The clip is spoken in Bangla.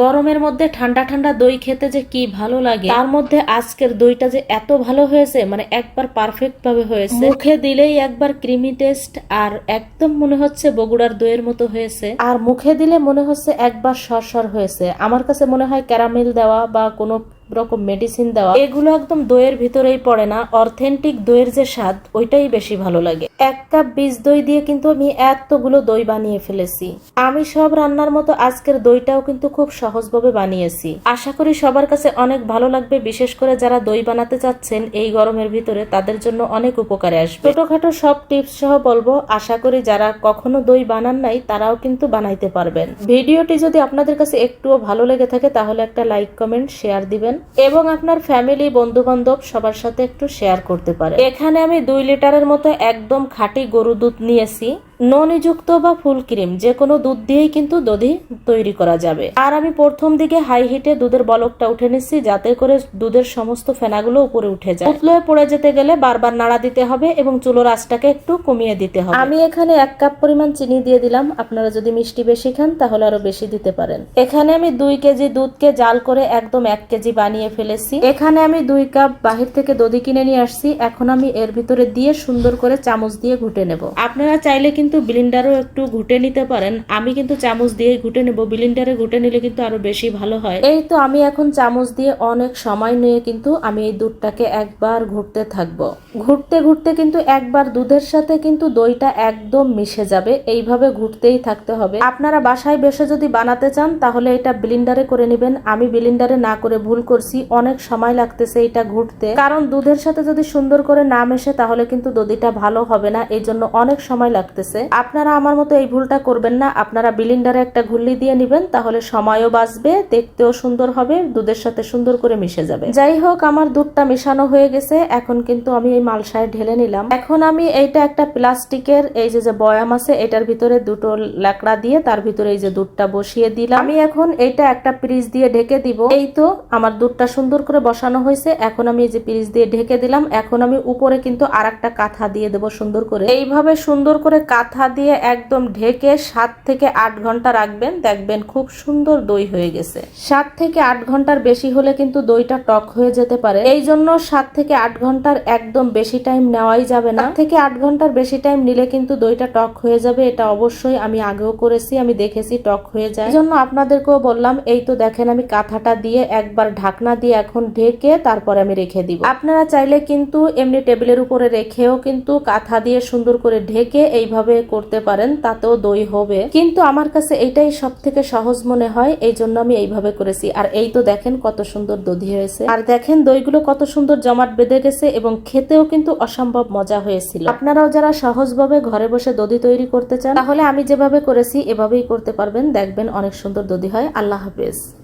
গরমের মধ্যে ঠান্ডা ঠান্ডা দই খেতে যে কি ভালো লাগে, তার মধ্যে আজকের দইটা যে এত ভালো হয়েছে মানে একবার পারফেক্ট ভাবে হয়েছে। মুখে দিলেই একবার ক্রিমি টেস্ট আর একদম মনে হচ্ছে বগুড়ার দইয়ের মতো হয়েছে। আর মুখে দিলে মনে হচ্ছে একবার সর সর হয়েছে। আমার কাছে মনে হয় ক্যারামেল দেওয়া বা কোনো রকম মেডিসিন দেওয়া। এগুলো একদম দইয়ের ভিতরেই পড়ে না অথেন্টিক দইয়ের যে স্বাদ, ওইটাই বেশি ভালো লাগে। এক কাপ বীজ দই দিয়ে কিন্তু আমি এতগুলো দই বানিয়ে ফেলেছি। আমি সব রান্নার মতো আজকের দইটাও কিন্তু খুব সহজভাবে বানিয়েছি। আশা করি সবার কাছে অনেক ভালো লাগবে, বিশেষ করে যারা দই বানাতে চাচ্ছেন এই গরমের ভিতরে, তাদের জন্য অনেক উপকারে আসবে। ছোটখাটো সব টিপস সহ বলব, আশা করি যারা কখনো দই বানান নাই, তারাও কিন্তু বানাইতে পারবেন। ভিডিওটি যদি আপনাদের কাছে একটুও ভালো লেগে থাকে, তাহলে একটা লাইক কমেন্ট শেয়ার দিবেন। এবং আপনার ফ্যামিলি বন্ধু বান্ধব সবার সাথে একটু শেয়ার করতে পারেন এখানে আমি দুই লিটারের মতো একদম খাঁটি গরু দুধ নিয়েছি। ননিযুক্ত বা ফুল ক্রিম যে কোনো দুধ দিয়েই কিন্তু দধি তৈরি করা যাবে। আর আমি প্রথম দিকে হাই হিটে দুধের বলকটা উঠে নিচ্ছি যাতে করে দুধের সমস্ত ফেনাগুলো উপরে উঠে যায়। উতলে পড়ে যেতে গেলে বারবার নাড়া দিতে হবে এবং চুলোর আঁচটাকে একটু কমিয়ে দিতে হবে। আমি এখানে এক কাপ পরিমাণ চিনি দিয়ে দিলাম। আপনারা যদি মিষ্টি বেশি খান তাহলে আরও বেশি দিতে পারেন। এখানে আমি দুই কেজি দুধকে জাল করে একদম এক কেজি বানিয়ে ফেলেছি। এখানে আমি দুই কাপ বাহির থেকে দধি কিনে নিয়ে আসছি। এখন আমি এর ভিতরে দিয়ে সুন্দর করে চামচ দিয়ে ঘুটে নেব। আপনারা চাইলে কিন্তু ব্লিন্ডারও একটু ঘুটে নিতে পারেন। আমি কিন্তু চামচ দিয়ে ঘুটে নেব। ব্লিন্ডারে ঘুটে নিলে কিন্তু আরও বেশি ভালো হয়। এই তো আমি এখন চামচ দিয়ে অনেক সময় নিয়ে কিন্তু আমি এই দুধটাকে একবার ঘুরতে থাকব। ঘুরতে ঘুরতে কিন্তু একবার দুধের সাথে কিন্তু দইটা একদম মিশে যাবে। এইভাবে ঘুরতেই থাকতে হবে। আপনারা বাসায় বেসে যদি বানাতে চান, তাহলে এটা ব্লিন্ডারে করে নেবেন। আমি ব্লিন্ডারে না করে ভুল করছি। অনেক সময় লাগতেছে এটা ঘুরতে। কারণ দুধের সাথে যদি সুন্দর করে না মেশে, তাহলে কিন্তু দধিটা ভালো হবে না। এই জন্য অনেক সময় লাগতেছে। আপনারা আমার মতো এই ভুলটা করবেন না। আপনারা ব্লিন্ডারে একটা ঘুল্লি দিয়ে নেবেন, তাহলে সময়ও বাঁচবে, দেখতেও সুন্দর হবে, দুধের সাথে সুন্দর করে মিশে যাবে। যাই হোক, আমার দুধটা মেশানো হয়ে গেছে, এখন কিন্তু আমি এই মালসায় ঢেলে নিলাম। এখন আমি এইটা একটা প্লাস্টিকের, এই যে যে বয়াম আছে, এটার ভিতরে দুটো লাকড়া দিয়ে তার ভিতরে এই যে দুধটা বসিয়ে দিলাম। আমি এখন এইটা একটা পিরিচ দিয়ে ঢেকে দিব। এই তো আমার দুধটা সুন্দর করে বসানো হয়েছে। এখন আমি এই যে পিরিচ দিয়ে ঢেকে দিলাম। এখন আমি উপরে কিন্তু আর একটা কাঁথা দিয়ে দেবো সুন্দর করে। এইভাবে সুন্দর করে কাঁথা দিয়ে একদম ঢেকে সাত থেকে আট ঘণ্টা রাখবেন। দেখবেন খুব সুন্দর দই হয়ে গেছে। সাত থেকে আট ঘণ্টার বেশি হলে কিন্তু দইটা টক হয়ে যেতে পারে। এই জন্য সাত থেকে আট ঘণ্টার একদম বেশি টাইম নেওয়াই যাবে না। থেকে আট ঘণ্টার বেশি টাইম নিলে কিন্তু দইটা টক হয়ে যাবে। এটা অবশ্যই আমি আগেও করেছি, আমি দেখেছি টক হয়ে যায়। এই জন্য আপনাদেরকেও বললাম, এই তো দেখেন আমি কাঁথাটা দিয়ে একবার ঢাকনা দিয়ে এখন ঢেকে তারপরে আমি রেখে দিব। আপনারা চাইলে কিন্তু এমনি টেবিলের উপরে রেখেও কিন্তু কাঁথা দিয়ে সুন্দর করে ঢেকে এইভাবে করতে পারেন তাতেও দই হবে। কিন্তু আমার কাছে এটাই সব থেকে সহজ মনে হয়, এই জন্য আমি এইভাবে করেছি। আর এই তো দেখেন কত সুন্দর দধি হয়েছে। আর দেখেন দইগুলো কত সুন্দর জমাট বেঁধে গেছে এবং খেতেও কিন্তু অসম্ভব মজা হয়েছিল। আপনারাও যারা সহজভাবে ঘরে বসে দধি তৈরি করতে চান, তাহলে আমি যেভাবে করেছি, এভাবেই করতে পারবেন। দেখবেন অনেক সুন্দর দধি হয়। আল্লাহ হাফেজ।